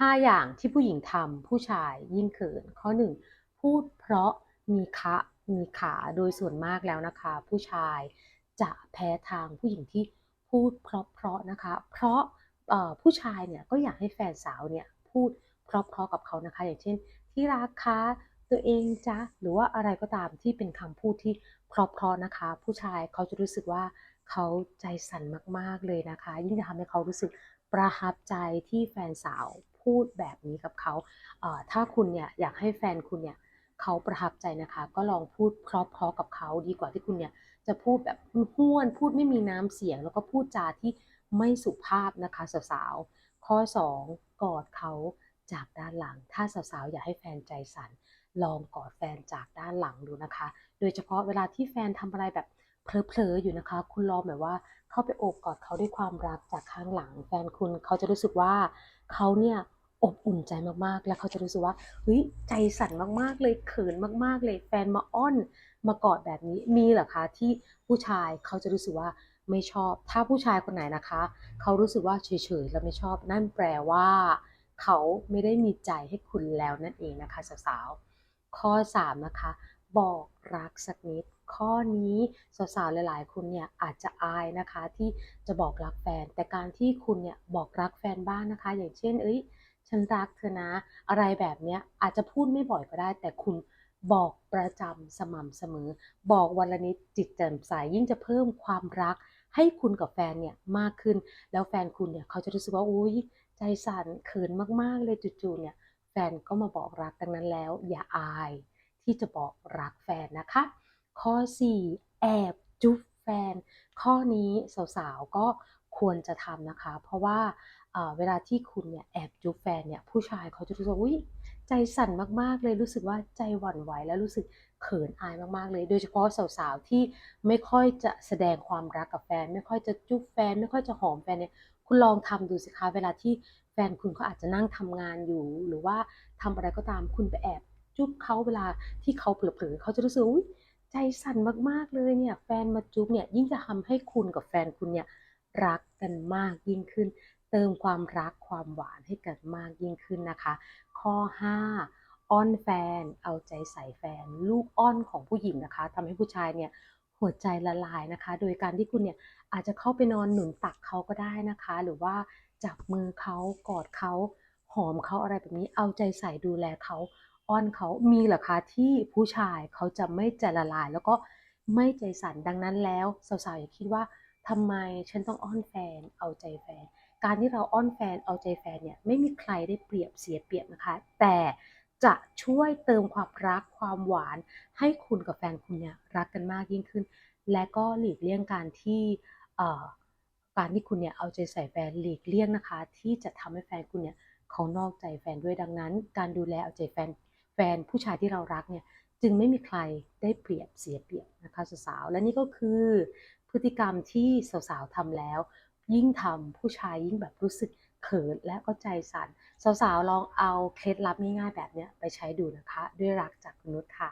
5 อย่างที่ผู้หญิงทำผู้ชายยิ่งเขิน ข้อ 1 พูดเพราะมีคะมีขาโดยส่วนมากแล้วนะคะ ผู้ชายจะแพ้ทางผู้หญิงที่พูดเพราะๆนะคะ เพราะผู้ชายเนี่ยก็อยากให้แฟนสาวเนี่ยพูดเพราะๆกับเขานะคะ อย่างเช่น ที่รักคะตัวเองจ๊ะหรือว่าอะไรก็ตามที่เป็นคำพูดที่เพราะๆนะคะ ผู้ชายเขาจะรู้สึกว่าเขาใจสั่นมากๆเลยนะคะ ยิ่งจะทำให้เขารู้สึกประทับใจที่แฟนสาว พูดแบบนี้กับเขาเถ้าคุณเนี่ยอยากให้แฟนคุณเนี่ยเขาประทับใจนะคะ ก็ลองพูดเพราะๆกับเขาดีกว่าที่คุณเนี่ยจะพูดแบบห้วน พูดไม่มีน้ำเสียง แล้วก็พูดจาที่ไม่สุภาพนะคะสาวๆข้อ 2 กอดเขาจากด้านหลัง ถ้าสาวๆอยากให้แฟนใจสั่นลองกอดแฟนจากด้านหลังดูนะคะ โดยเฉพาะเวลาที่แฟนทำอะไรแบบเผลอๆอยู่นะคะ คุณลองแบบว่าเข้าไปโอบกอดเขาด้วยความรักจากข้างหลัง แฟนคุณเขาจะรู้สึกว่าเขาเนี่ย อบอุ่นใจมากๆ และเขาจะรู้สึกว่าเฮ้ยใจสั่นมากๆ เลยเขินมากๆ เลยแฟนมาอ้อนมากอดแบบนี้มีเหรอคะที่ผู้ชายเขาจะรู้สึกว่าไม่ชอบ ถ้าผู้ชายคนไหนนะคะ เขารู้สึกว่าเฉยๆแล้วไม่ชอบ นั่นแปลว่า เขาไม่ได้มีใจให้คุณแล้วนั่นเองนะคะสาวๆข้อ 3 นะคะ บอกรักสักนิดข้อนี้สาวๆหลายๆ คนเนี่ยอาจจะอายนะคะที่จะบอกรักแฟน แต่การที่คุณเนี่ยบอกรักแฟนบ้างนะคะ อย่างเช่น เอ้ย ฉันรักเธอนะ อะไรแบบเนี้ยอาจจะพูดไม่บ่อยก็ได้ แต่คุณบอกประจำสม่ำเสมอ บอกวันละนิดจิตแจ่มใสยิ่งจะเพิ่มความรัก ให้คุณกับแฟนเนี่ยมากขึ้น แล้วแฟนคุณเนี่ยเขาจะรู้สึกว่าอุ้ยใจสั่นเขินมากๆเลยจู่ๆเนี่ยแฟนก็มาบอกรักดังนั้นแล้ว อย่าอายที่จะบอกรักแฟนนะคะ ข้อ 4 แอบจุ๊บแฟน ข้อนี้สาวๆก็ควรจะทำนะคะ เพราะว่า เวลาที่คุณเนี่ยแอบจุ๊บแฟนเนี่ยผู้ชายเขาจะรู้สึกว่าอุ๊ยใจสั่นมากๆเลยรู้สึกว่าใจหวั่นไหวและรู้สึกเขินอายมากๆเลย โดยเฉพาะสาวๆที่ไม่ค่อยจะแสดงความรักกับแฟน ไม่ค่อยจะจุ๊บแฟน ไม่ค่อยจะหอมแฟนเนี่ยคุณลองทำดูสิคะเวลาที่แฟนคุณเขาอาจจะนั่งทำงานอยู่ หรือว่าทำอะไรก็ตามคุณไปแอบจุ๊บเขาเวลาที่เขาเผลอๆเขาจะรู้สึกอุ๊ยใจสั่นมากๆเลยเนี่ยแฟนมาจุ๊บเนี่ยยิ่งจะทำให้คุณกับแฟนคุณเนี่ยรักกันมากยิ่งขึ้น เติมความรักความหวานให้กันมากยิ่งขึ้นนะคะ ข้อ 5 อ้อนแฟน เอาใจใส่แฟน ลูกอ้อนของผู้หญิงนะคะทำให้ผู้ชายเนี่ยหัวใจละลายนะคะ โดยการที่คุณเนี่ยอาจจะเข้าไปนอนหนุนตักเขาก็ได้นะคะ หรือว่าจับมือเขากอดเขาหอมเขาอะไรแบบนี้เอาใจใส่ดูแลเขาอ้อนเขามีเหรอคะที่ผู้ชายเขาจะไม่ใจละลาย แล้วก็ไม่ใจสั่นดังนั้นแล้วสาวๆอย่าคิดว่าทำไมฉันต้องอ้อนแฟน เอาใจแฟน การที่เราอ้อนแฟนเอาใจแฟนเนี่ยไม่มีใครได้เปรียบเสียเปรียบนะคะ แต่จะช่วยเติมความรักความหวาน ให้คุณกับแฟนคุณเนี่ยรักกันมากยิ่งขึ้น และก็หลีกเลี่ยงการที่การที่คุณเนี่ยเอาใจใส่แฟนหลีกเลี่ยงนะคะ ที่จะทำให้แฟนคุณเนี่ยเขานอกใจแฟนด้วยดังนั้น การดูแลเอาใจแฟนแฟนผู้ชายที่เรารักเนี่ยจึงไม่มีใครได้เปรียบเสียเปรียบนะคะสาวๆและนี่ก็คือพฤติกรรมที่สาวๆทำแล้ว ยิ่งทำผู้ชายยิ่งแบบรู้สึกเขินและก็ใจสั่นสาวๆลองเอาเคล็ดลับง่ายๆแบบเนี้ยไปใช้ดูนะคะ ด้วยรักจากมนุษย์ค่ะ